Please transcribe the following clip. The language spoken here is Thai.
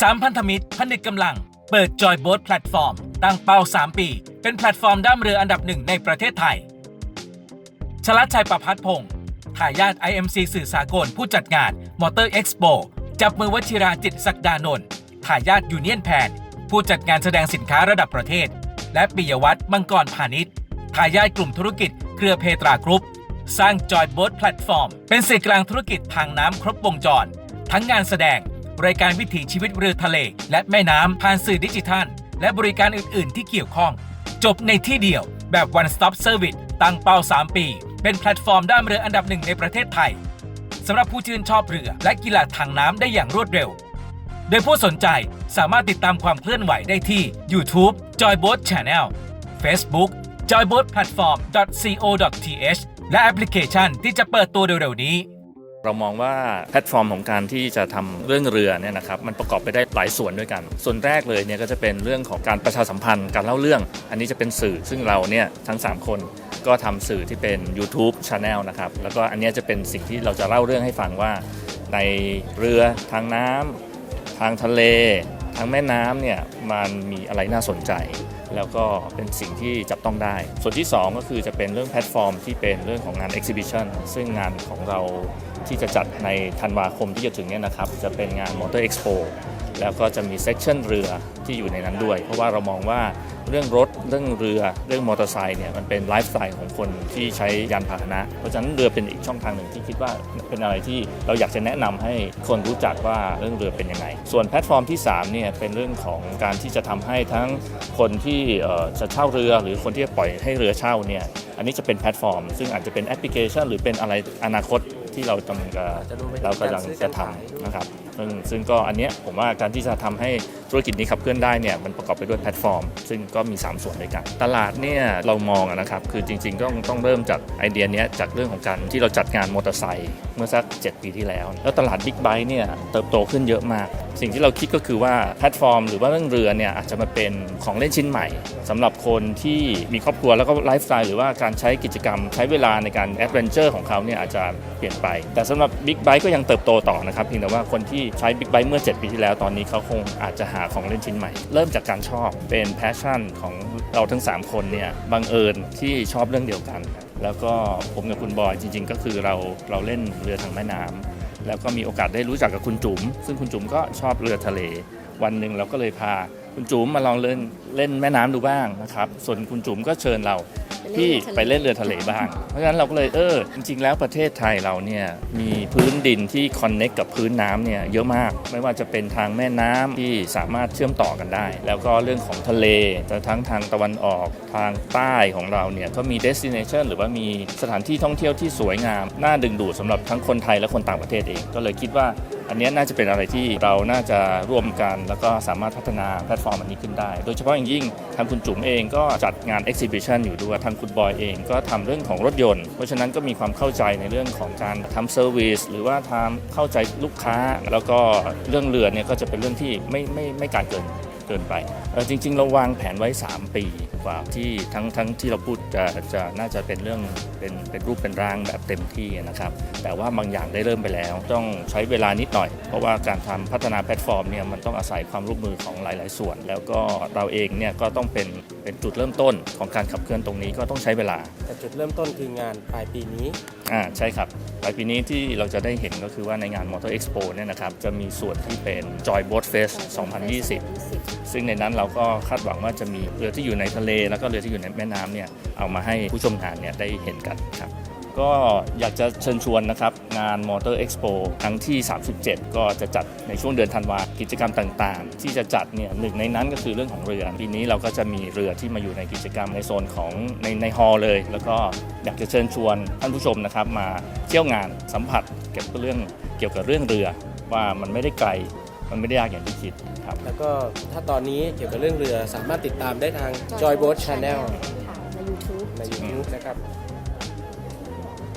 สามพันธมิตรผนึกกำลัง เปิดจอยโบ๊ทแพลตฟอร์ม ตั้งเป้า 3 ปี เป็นแพลตฟอร์มด้ามเรืออันดับหนึ่งในประเทศไทย ชลัดชัยประพัฒพงศ์ทายาท IMC สื่อสากลผู้จัดงาน Motor Expo จับมือวชิราจิตศักดานนท์ทายาทยูเนียนแพนผู้จัดงานแสดงสินค้าระดับประเทศ และปิยวัฒน์มังกรพาณิชย์ทายาทกลุ่มธุรกิจเครือเพตรากรุ๊ป สร้างจอยโบ๊ทแพลตฟอร์ม เป็นสื่อกลางธุรกิจทางน้ำครบวงจร ทั้งงานแสดง รายการวิถีชีวิตเรือทะเล และแม่น้ำผ่านสื่อดิจิทัล และบริการอื่น ๆ ที่เกี่ยวข้อง จบในที่เดียวแบบ one stop service ตั้งเป้า 3 ปี เป็นแพลตฟอร์มด้ามเรืออันดับหนึ่งในประเทศไทยสำหรับผู้ชื่นชอบเรือ และกีฬาทางน้ำได้อย่างรวดเร็ว โดยผู้สนใจสามารถติดตามความเคลื่อนไหวได้ที่ YouTube Joyboat Channel Facebook joyboatplatform.co.th และแอปพลิเคชันที่จะเปิดตัวเร็วๆนี้ เรามองว่าแพลตฟอร์มของการที่จะทำเรื่องเรือเนี่ยนะครับมันประกอบไปได้หลายส่วนด้วยกัน ส่วนแรกเลยเนี่ยก็จะเป็นเรื่องของการประชาสัมพันธ์การเล่าเรื่อง อันนี้จะเป็นสื่อซึ่งเราเนี่ยทั้ง 3 คนก็ทำสื่อที่เป็น YouTube Channel นะครับแล้วก็อันนี้จะเป็นสิ่งที่เราจะเล่าเรื่องให้ฟังว่า ในเรือทางน้ำทางทะเล ทางแม่น้ำเนี่ยมันมีอะไรน่าสนใจแล้วก็เป็นสิ่งที่จับต้องได้ ส่วนที่ 2 ก็คือจะเป็นเรื่องแพลตฟอร์มที่เป็นเรื่องของงาน Exhibition ซึ่งงานของเรา ที่จะจัดในธันวาคมที่จะถึงเนี่ยนะครับ จะเป็นงาน Motor Expo แล้วก็จะมีเซกชันเรือที่อยู่ในนั้นด้วย เพราะว่าเรามองว่าเรื่องรถ เรื่องเรือ เรื่องมอเตอร์ไซค์เนี่ยมันเป็นไลฟ์สไตล์ของคนที่ใช้ยานพาหนะ เพราะฉะนั้นเรือเป็นอีกช่องทางหนึ่งที่คิดว่าเป็นอะไรที่เราอยากจะแนะนำให้คนรู้จักว่าเรื่องเรือเป็นยังไง ส่วนแพลตฟอร์มที่3เนี่ยเป็นเรื่องของการที่จะทำให้ทั้งคนที่จะเช่าเรือ หรือคนที่จะปล่อยให้เรือเช่าเนี่ยอันนี้จะเป็นแพลตฟอร์ม ซึ่งอาจจะเป็นแอปพลิเคชัน หรือเป็นอะไรอนาคต ที่เรากำลังจะจะรู้ไหมเรากำลังจะทำนะครับ ซึ่งซึ่งก็อันเนี้ยผมว่าการที่จะทำให้ธุรกิจนี้ขับเคลื่อนได้เนี่ยมันประกอบไปด้วยแพลตฟอร์ม ซึ่งก็มี 3 ส่วนด้วยกัน ตลาดเนี่ยเรามองนะครับคือจริงๆต้องต้องเริ่มจากไอเดียเนี้ยจากเรื่องของการที่เราจัดงานมอเตอร์ไซค์เมื่อสัก 7 ปีที่แล้ว แล้วตลาดบิ๊กไบค์เนี่ยเติบโตขึ้นเยอะมาก สิ่งที่เราคิดก็คือว่าแพลตฟอร์ม หรือว่าเรื่องเรือเนี่ยอาจจะมาเป็นของเล่นชิ้นใหม่สำหรับคนที่มีครอบครัวแล้วก็ไลฟ์สไตล์หรือว่าการใช้กิจกรรมใช้เวลาในการแอดเวนเจอร์ของเขาเนี่ยอาจจะเปลี่ยนไป แต่สำหรับบิ๊กไบค์ก็ยังเติบโตต่อนะครับเพียงแต่ว่าคนที่ใช้บิ๊กไบค์เมื่อ 7 ปีที่แล้วตอนนี้เขาคงอาจจะหาของเล่นชิ้นใหม่ เริ่มจากการชอบเป็นแพชชั่นของเราทั้ง 3 คนเนี่ยบังเอิญที่ชอบเรื่องเดียวกัน แล้วก็ผมกับคุณบอยจริง ๆ ก็คือเราเราเล่นเรือทางแม่น้ำแล้วก็มีโอกาสได้รู้จักกับคุณจุ๋มซึ่งคุณจุ๋มก็ชอบเรือทะเล วันหนึ่งเราก็เลยพาคุณจุ๋มมาลองเล่นเล่นแม่น้ำดูบ้างนะครับส่วนคุณจุ๋มก็เชิญเรา ที่ไปเล่นเรือทะเลบ้าง เพราะฉะนั้นเราก็เลยเออจริงๆ แล้วประเทศไทยเราเนี่ยมีพื้นดินที่คอนเน็กกับพื้นน้ำเนี่ยเยอะมาก ไม่ว่าจะเป็นทางแม่น้ำที่สามารถเชื่อมต่อกันได้ แล้วก็เรื่องของทะเลแต่ทั้งทางตะวันออกทางใต้ของเราเนี่ยก็มีเดสติเนชันหรือว่ามีสถานที่ท่องเที่ยวที่สวยงาม น่าดึงดูดสำหรับทั้งคนไทยและคนต่างประเทศเอง ก็เลยคิดว่า อันนี้น่าจะเป็นอะไรที่เราน่าจะร่วมกัน แล้วก็สามารถพัฒนาแพลตฟอร์มอันนี้ขึ้นได้ โดยเฉพาะอย่างยิ่งทางคุณจุ๋มเองก็จัดงาน Exhibition อยู่ด้วยทางคุณบอยเองก็ทำเรื่องของรถยนต์ เพราะฉะนั้นก็มีความเข้าใจในเรื่องของการทำเซอร์วิสหรือว่าทำเข้าใจลูกค้า แล้วก็เรื่องเรือเนี่ยก็จะเป็นเรื่องที่ไม่ไม่ไม่การเกินเกินไปจริง ๆ เราวางแผนไว้ 3 ปี กว่าที่ทั้งทั้งที่เราพูดจะจะน่าจะเป็นเรื่องเป็นเป็นรูปเป็นร่างแบบเต็มที่นะครับ แต่ว่าบางอย่างได้เริ่มไปแล้ว ต้องใช้เวลานิดหน่อย เพราะว่าการทำพัฒนาแพลตฟอร์มเนี่ยมันต้องอาศัยความร่วมมือของหลาย ๆ ส่วน แล้วก็เราเองเนี่ยก็ต้องเป็นเป็นจุดเริ่มต้นของการขับเคลื่อนตรงนี้ก็ต้องใช้เวลา แต่จุดเริ่มต้นคืองานปลายปีนี้ อ่าใช่ครับปลายปีนี้ที่เราจะได้เห็นก็คือว่าในงาน Motor Expo เนี่ยนะครับจะมีส่วนที่เป็น Joy Boat Fest 2020 ซึ่งในนั้นเราก็คาดหวังว่าจะมีเรือที่อยู่ในทะเล แล้วก็เรือที่อยู่ในแม่น้ำเนี่ยเอามาให้ผู้ชมงานเนี่ยได้เห็นกันครับก็อยากจะเชิญชวนนะครับงาน Motor Expo ครั้งที่ 37 ก็จะจัดในช่วงเดือนธันวากิจกรรมต่างๆ ที่จะจัดเนี่ยหนึ่งในนั้นก็คือเรื่องของเรือปีนี้เราก็จะมีเรือที่มาอยู่ในกิจกรรมในโซนของในในฮอลล์เลย แล้วก็ อยากจะเชิญชวนท่านผู้ชมนะครับ มาเที่ยวงานสัมผัสเกี่ยวกับเรื่องเกี่ยวกับเรื่องเรือ ว่ามันไม่ได้ไกลมันไม่ได้ยากอย่างที่คิดครับแล้วก็ถ้าตอนนี้เกี่ยวกับเรื่องเรือสามารถติดตามได้ทาง Joy Boat Channel ค่ะใน YouTube ใน YouTube นะครับ